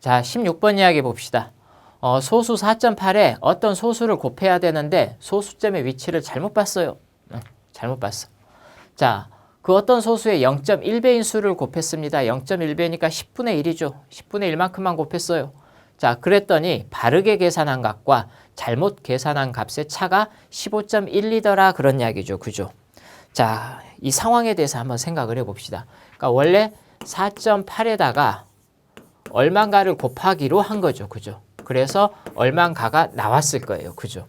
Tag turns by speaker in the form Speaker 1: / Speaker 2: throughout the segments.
Speaker 1: 자, 16번 이야기 봅시다. 어, 소수 4.8에 어떤 소수를 곱해야 되는데 소수점의 위치를 잘못 봤어요. 응, 잘못 봤어. 자, 그 어떤 소수의 0.1배인 수를 곱했습니다. 0.1배니까 10분의 1이죠. 10분의 1만큼만 곱했어요. 자, 그랬더니 바르게 계산한 값과 잘못 계산한 값의 차가 15.12더라 그런 이야기죠. 그죠? 자, 이 상황에 대해서 한번 생각을 해봅시다. 그러니까 원래 4.8에다가 얼만가를 곱하기로 한 거죠. 그죠? 그래서 얼만가가 나왔을 거예요. 그죠?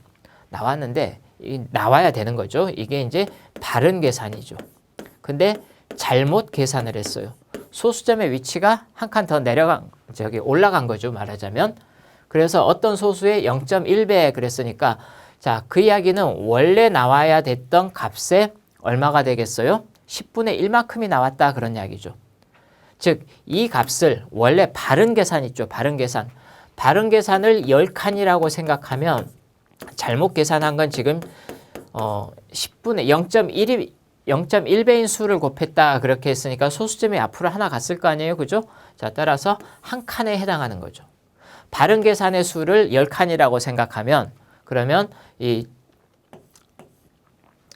Speaker 1: 나왔는데 이 나와야 되는 거죠. 이게 이제 바른 계산이죠. 근데 잘못 계산을 했어요. 소수점의 위치가 한 칸 더 내려간 저기 올라간 거죠. 말하자면. 그래서 어떤 소수의 0.1배 그랬으니까 자, 그 이야기는 원래 나와야 됐던 값에 얼마가 되겠어요? 10분의 1만큼이 나왔다 그런 이야기죠. 즉, 이 값을 원래 바른 계산 있죠. 바른 계산. 바른 계산을 10칸이라고 생각하면 잘못 계산한 건 지금 어 10분의 0.1이 0.1배인 수를 곱했다 그렇게 했으니까 소수점이 앞으로 하나 갔을 거 아니에요. 그죠? 자, 따라서 한 칸에 해당하는 거죠. 바른 계산의 수를 10칸이라고 생각하면 그러면 이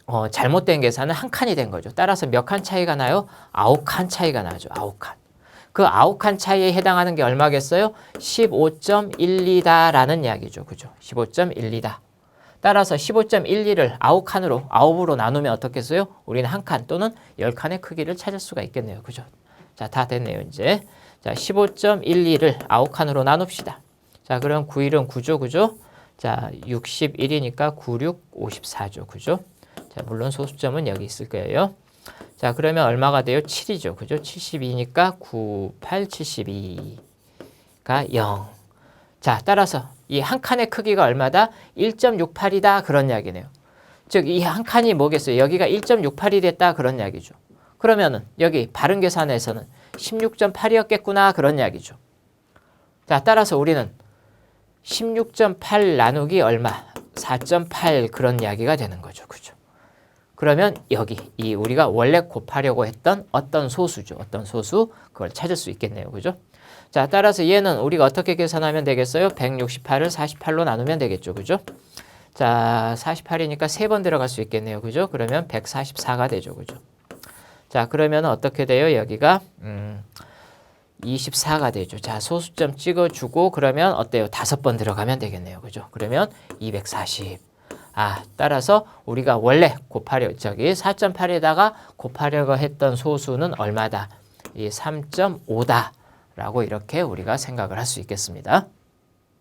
Speaker 1: 어, 잘못된 계산은 한 칸이 된 거죠. 따라서 몇 칸 차이가 나요? 아홉 칸 차이가 나죠. 아홉 칸. 그 아홉 칸 차이에 해당하는 게 얼마겠어요? 15.12다라는 이야기죠. 그죠? 15.12다. 따라서 15.12를 아홉 칸으로 아홉으로 나누면 어떻겠어요? 우리는 한 칸 또는 열 칸의 크기를 찾을 수가 있겠네요. 그죠? 자, 다 됐네요, 이제. 자, 15.12를 아홉 칸으로 나눕시다. 자, 그럼 9일은 9죠, 그죠? 자, 61이니까 96, 54죠, 그죠? 자, 물론 소수점은 여기 있을 거예요. 자, 그러면 얼마가 돼요? 7이죠. 그죠? 72니까 9, 8, 72가 0. 자, 따라서 이 한 칸의 크기가 얼마다? 1.68이다. 그런 이야기네요. 즉, 이 한 칸이 뭐겠어요? 여기가 1.68이 됐다. 그런 이야기죠. 그러면은 여기 바른 계산에서는 16.8이었겠구나. 그런 이야기죠. 자, 따라서 우리는 16.8 나누기 얼마? 4.8 그런 이야기가 되는 거죠. 그죠? 그러면 여기 이 우리가 원래 곱하려고 했던 어떤 소수죠. 어떤 소수 그걸 찾을 수 있겠네요. 그죠? 자, 따라서 얘는 우리가 어떻게 계산하면 되겠어요? 168을 48로 나누면 되겠죠. 그죠? 자, 48이니까 세 번 들어갈 수 있겠네요. 그죠? 그러면 144가 되죠. 그죠? 자, 그러면 어떻게 돼요? 여기가 음 24가 되죠. 자, 소수점 찍어주고 그러면 어때요? 다섯 번 들어가면 되겠네요. 그죠? 그러면 240. 아, 따라서 우리가 원래 곱하려 저기 4.8에다가 곱하려고 했던 소수는 얼마다? 이 3.5다. 라고 이렇게 우리가 생각을 할 수 있겠습니다.